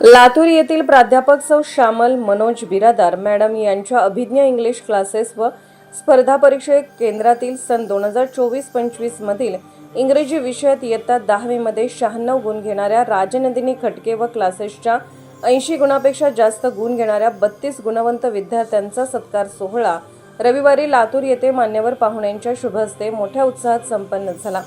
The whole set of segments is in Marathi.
लातूर येथील प्राध्यापक सौ श्यामल मनोज बिरादार मॅडम यांच्या अभिज्ञ इंग्लिश क्लासेस व स्पर्धा परीक्षे केंद्रातील सन दोन हजार चोवीस पंचवीस मधील इंग्रजी विषयात इयत्ता दहावीमध्ये शहाण्णव गुण घेणाऱ्या राजनंदिनी खटके व क्लासेसच्या ऐंशी गुणापेक्षा जास्त गुण घेणाऱ्या बत्तीस गुणवंत विद्यार्थ्यांचा सत्कार सोहळा रविवारी लातूर येथे मान्यवर पाहुण्यांच्या शुभहस्ते मोठ्या उत्साहात संपन्न झाला.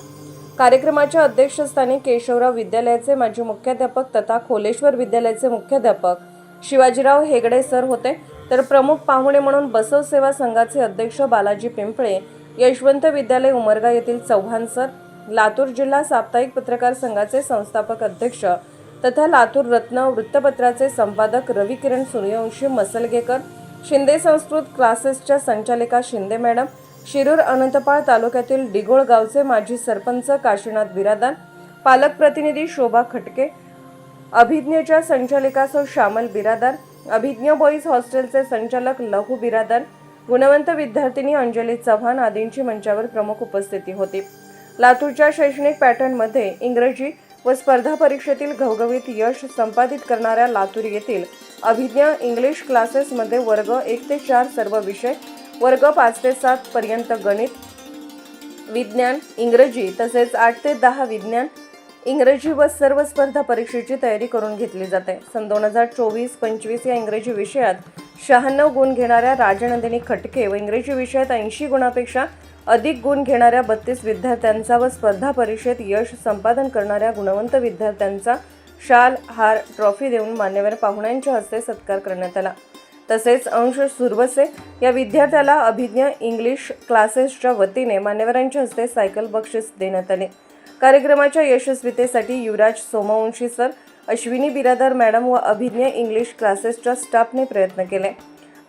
कार्यक्रमाच्या अध्यक्षस्थानी केशवराव विद्यालयाचे माजी मुख्याध्यापक तथा खोलेश्वर विद्यालयाचे मुख्याध्यापक शिवाजीराव हेगडे सर होते. तर प्रमुख पाहुणे म्हणून बसव सेवा संघाचे अध्यक्ष बालाजी पिंपळे यशवंत विद्यालय उमरगा येथील चव्हाण सर लातूर जिल्हा साप्ताहिक पत्रकार संघाचे संस्थापक अध्यक्ष तथा लातूर रत्न वृत्तपत्राचे संपादक रवी किरण सूर्यवंशी मसलगेकर शिंदे संस्कृत क्लासेसच्या संचालिका शिंदे मॅडम शिरूर अनंतपाळ तालुक्यातील डिगोळ गावचे माजी सरपंच काशीनाथ बिरादार पालक प्रतिनिधी शोभा खटके अभिज्ञच्या संचालिकासव श्यामल बिरादार अभिज्ञ बॉईज हॉस्टेलचे संचालक लहू बिरादार गुणवंत विद्यार्थिनी अंजली चव्हाण आदींची मंचावर प्रमुख उपस्थिती होती. लातूरच्या शैक्षणिक पॅटर्नमध्ये इंग्रजी व स्पर्धा परीक्षेतील घवघवीत यश संपादित करणाऱ्या लातूर येथील अभिज्ञ इंग्लिश क्लासेसमध्ये वर्ग एक ते चार सर्व विषय वर्ग पाच ते सात पर्यंत गणित विज्ञान इंग्रजी तसेच आठ ते दहा विज्ञान इंग्रजी व सर्व स्पर्धा परीक्षेची तयारी करून घेतली जाते. सन दोन हजार चोवीस पंचवीस या इंग्रजी विषयात शहाण्णव गुण घेणाऱ्या राजनंदिनी खटके व इंग्रजी विषयात ऐंशी गुणापेक्षा अधिक गुण घेणाऱ्या बत्तीस विद्यार्थ्यांचा व स्पर्धा परीक्षेत यश संपादन करणाऱ्या गुणवंत विद्यार्थ्यांचा शाल हार ट्रॉफी देऊन मान्यवर पाहुण्यांच्या हस्ते सत्कार करण्यात आला. तसेच अंश सुरवसे या विद्यार्थ्याला अभिज्ञ इंग्लिश क्लासेसच्या वतीने मान्यवरांच्या हस्ते सायकल बक्षीस देण्यात आले. कार्यक्रमाच्या यशस्वीतेसाठी युवराज सोमवंशी सर अश्विनी बिरादार मॅडम व अभिज्ञ इंग्लिश क्लासेसच्या स्टाफने प्रयत्न केले.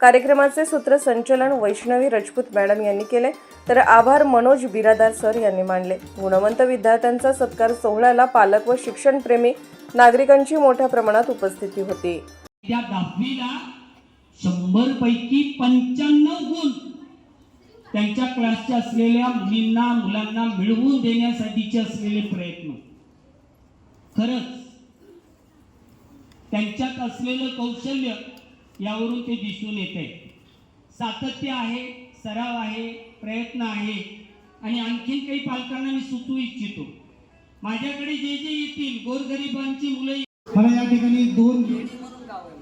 कार्यक्रमाचे सूत्रसंचलन वैष्णवी राजपूत मॅडम यांनी केले. तर आभार मनोज बिरादार सर यांनी मानले. गुणवंत विद्यार्थ्यांचा सत्कार सोहळ्याला पालक व शिक्षणप्रेमी नागरिकांची मोठ्या प्रमाणात उपस्थिती होती. त्या दहावीला शंभर पैकी पंच्याण्णव गुण त्यांच्या क्लासच्या असलेल्या मुलींना मुलांना मिळवून देण्यासाठीचे असलेले प्रयत्न. खरंच त्यांच्यात असलेलं कौशल्य यावरून ते दिसून येते सातत्य आहे सराव आहे प्रयत्न आहे आणि आणखीन काही पालकांना मी सुचवू इच्छितो. माझ्याकडे जे जे येतील गोरगरिबांची मुलं मला या ठिकाणी दोन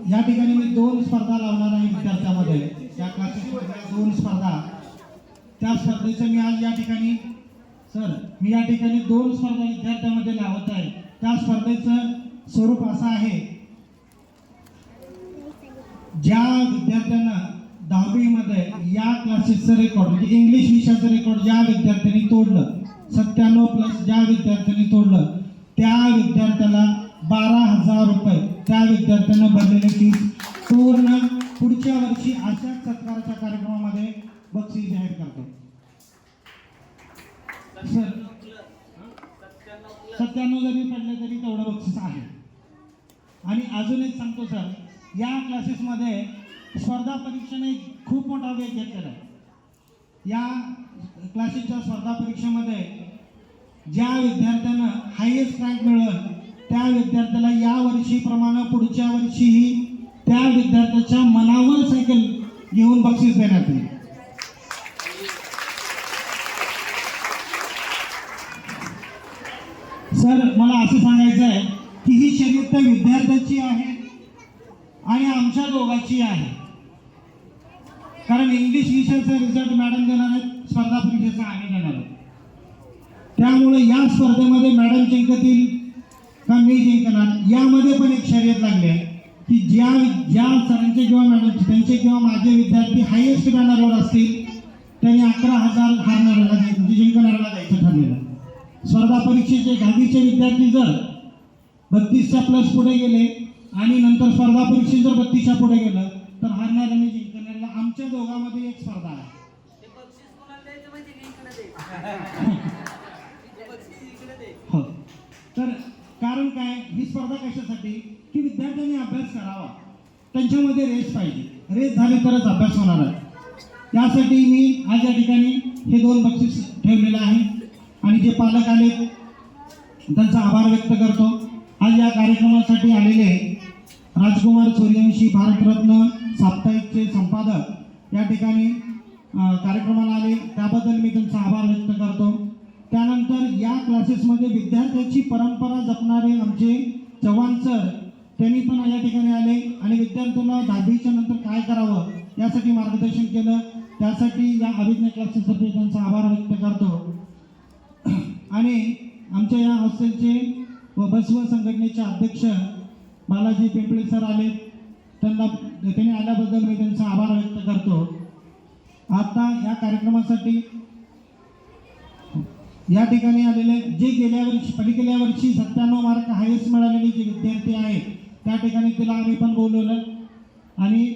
या ठिकाणी मी दोन स्पर्धा लावणार आहे विद्यार्थ्यामध्ये त्या क्लासेस दोन स्पर्धा. त्या स्पर्धेचं मी आज या ठिकाणी सर मी या ठिकाणी दोन स्पर्धा विद्यार्थ्यामध्ये लावत आहे. त्या स्पर्धेचं स्वरूप असं आहे. ज्या विद्यार्थ्यांना दहावीमध्ये या क्लासेसचं रेकॉर्ड म्हणजे इंग्लिश विषयाचं रेकॉर्ड ज्या विद्यार्थ्यांनी तोडलं सत्त्याण्णव प्लस ज्या विद्यार्थ्यांनी तोडलं त्या विद्यार्थ्याला बारा हजार रुपये त्या विद्यार्थ्यांना भरलेले फीस पूर्ण पुढच्या वर्षी अशाच सत्काराच्या कार्यक्रमामध्ये बक्षीस जाहीर करतो. सर सत्त्याण्णव जरी पडले तरी तेवढं बक्षीस आहे. आणि अजून एक सांगतो सर या क्लासेसमध्ये स्पर्धा परीक्षेने खूप मोठा वेग घेतलेला आहे. या क्लासेसच्या स्पर्धा परीक्षेमध्ये ज्या विद्यार्थ्यांना हायेस्ट रँक मिळेल त्या विद्यार्थ्याला या वर्षीप्रमाणे पुढच्या वर्षीही त्या विद्यार्थ्याच्या मनावर सायकल घेऊन बक्षीस देण्यात येईल. सर मला असं सांगायचं आहे की ही शर्यत त्या विद्यार्थ्याची आहे आणि आमच्या दोघांची आहे. कारण इंग्लिश विषयाचा रिझल्ट मॅडम देणार आहेत स्पर्धा परीक्षेचा आम्ही देणार आहोत. त्यामुळे या स्पर्धेमध्ये मॅडम जिंकतील का मी जिंकणार. यामध्ये पण एक शर्यत लागली आहे की ज्या ज्या सरांचे किंवा मॅडमचे त्यांचे किंवा माझे विद्यार्थी हायेस्ट बॅनरवर असतील त्यांनी अकरा हजार हारणाऱ्याला म्हणजे जिंकणाऱ्याला द्यायचं ठरलेलं. स्पर्धा परीक्षेचे दहावीचे विद्यार्थी जर बत्तीसच्या प्लस पुढे गेले आणि नंतर स्पर्धा परीक्षेत जर बत्तीसच्या पुढे गेलं तर हारणाऱ्याने जिंकणाऱ्याला आमच्या दोघांमध्ये एक स्पर्धा आहे. हो. तर कारण काय? ही स्पर्धा कशासाठी? की विद्यार्थ्यांनी अभ्यास करावा. त्यांच्यामध्ये रेस पाहिजे. रेस झाली तरच अभ्यास होणार आहे. त्यासाठी मी आज या ठिकाणी हे दोन बक्षीस ठेवलेलं आहे. आणि जे पालक आले त्यांचा आभार व्यक्त करतो. आज या कार्यक्रमासाठी आलेले राजकुमार सूर्यवंशी भारतरत्न साप्ताहिकचे संपादक या ठिकाणी कार्यक्रमाला आले. त्याबद्दल मी त्यांचा आभार व्यक्त करतो. त्यानंतर या क्लासेसमध्ये विद्यार्थ्याची परंपरा जपणारे आमचे चव्हाण सर त्यांनी पण या ठिकाणी आले. आणि विद्यार्थ्याला दहावीच्या नंतर काय करावं यासाठी मार्गदर्शन केलं. त्यासाठी या अभिज्ञ क्लासेससाठी त्यांचा आभार व्यक्त करतो. आणि आमच्या या हॉस्टेलचे व बसव संघटनेचे अध्यक्ष बालाजी पिंपळे सर आले. त्यांना त्यांनी आल्याबद्दल मी त्यांचा आभार व्यक्त करतो. आता या कार्यक्रमासाठी या ठिकाणी आलेले जे गेल्या वर्षी पलीकडल्या वर्षी सत्त्याण्णव मार्क हायेस्ट मिळालेले जे विद्यार्थी आहेत त्या ठिकाणी तिला आम्ही पण बोलवलं. आणि